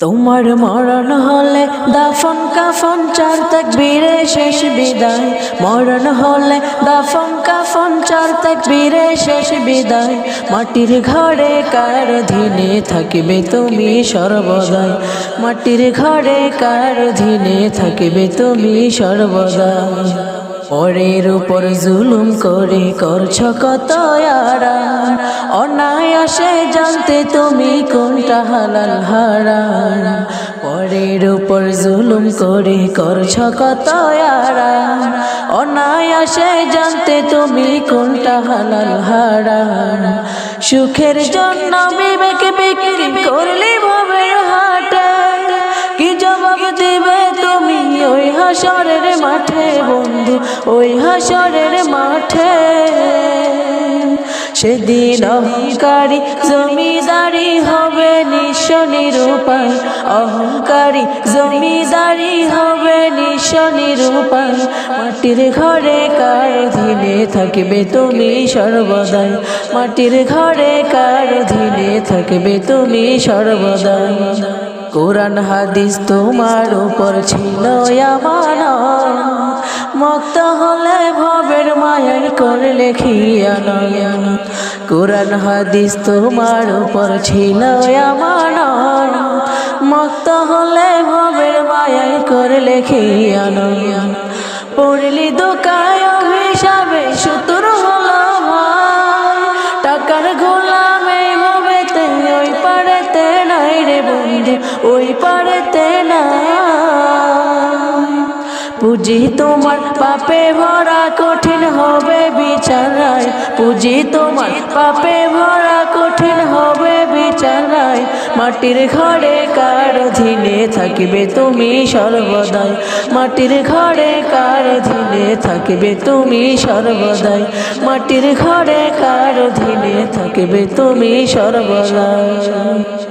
তোমার মরণ হলে দাফন কাফন, চার তাক বীরে শেষ বিদায়। মরণ হলে দাফন কাফন, চার তাক বীরে শেষ বিদায়। মাটির ঘরে কার ধীনে থাকিবে তুমি সর্বদাই? মাটির ঘরে কার ধীনে থাকিবে তুমি সর্বদাই? পরের উপর জুলুম করে করছ কত আরাম অনায়াসে জানতে তুমি হালাল হারাম পরের উপর জুলুম করে করছ কত অনায়াসে জানতে তুমি কোনটা হালাল হারাম সুখের জন্য বিবেক বিক্রি করলি ভবের হাটে। কি জবাব দিবে তুমি ওই হাসরের মাঠে বন্ধু, ওই হাসরের মাঠে? সেদিন অহংকারী, জমিদারি হবে নিঃস্ব নিরূপায় অহংকারী, জমিদারি হবে নিঃস্ব নিরূপায় মাটির ঘরে কার ধীনে থাকবে তুমি সর্বদাই মাটির ঘরে কার ধীনে থাকবে তুমি সর্বদাই কোরআন, হাদিস তোমার উপর ছিল আমার মক্ত হলে ভবের মায়ের করে লেখিয়ান কোরআন হাদিস তোমার উপর ছিল আমার মত হলে ভবের মায়ের করে লেখিয়ান পড়লি দোকায় হিসাবে সুতর হলো টাকার গোলামে হবে তে ওই পারেতে নাই রে বন্ধু, ওই পারেতে না পুঁজি তোমার পাপে ভরা কঠিন হবে বিচারায়। পুঁজি তোমার পাপে ভরা কঠিন হবে বিচারায়। মাটির ঘরে কার ধীনে থাকিবে তুমি সর্বদাই? মাটির ঘরে কার ধীনে থাকিবে তুমি সর্বদাই? মাটির ঘরে কার ধীনে থাকিবে তুমি সর্বদাই?